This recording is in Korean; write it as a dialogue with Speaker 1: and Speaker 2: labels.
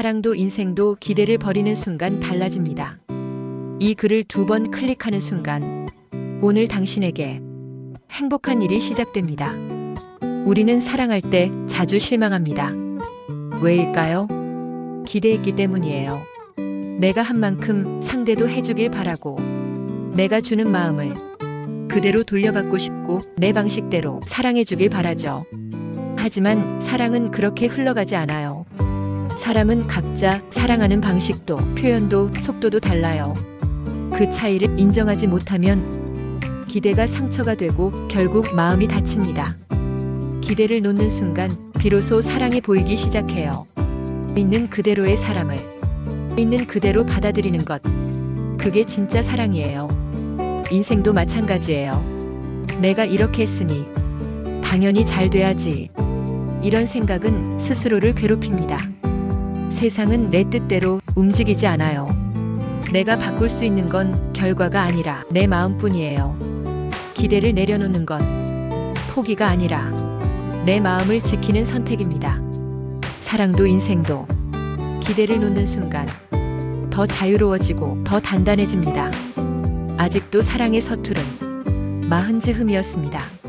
Speaker 1: 사랑도 인생도 기대를 버리는 순간 달라집니다. 이 글을 두 번 클릭하는 순간 오늘 당신에게 행복한 일이 시작됩니다. 우리는 사랑할 때 자주 실망합니다. 왜일까요? 기대했기 때문이에요. 내가 한 만큼 상대도 해주길 바라고 내가 주는 마음을 그대로 돌려받고 싶고 내 방식대로 사랑해주길 바라죠. 하지만 사랑은 그렇게 흘러가지 않아요. 사람은 각자 사랑하는 방식도 표현도 속도도 달라요. 그 차이를 인정하지 못하면 기대가 상처가 되고 결국 마음이 다칩니다. 기대를 놓는 순간 비로소 사랑이 보이기 시작해요. 있는 그대로의 사람을 있는 그대로 받아들이는 것. 그게 진짜 사랑이에요. 인생도 마찬가지예요. 내가 이렇게 했으니 당연히 잘 돼야지. 이런 생각은 스스로를 괴롭힙니다. 세상은 내 뜻대로 움직이지 않아요. 내가 바꿀 수 있는 건 결과가 아니라 내 마음뿐이에요. 기대를 내려놓는 건 포기가 아니라 내 마음을 지키는 선택입니다. 사랑도 인생도 기대를 놓는 순간 더 자유로워지고 더 단단해집니다. 아직도 사랑의 서투른 마흔즈흠이었습니다.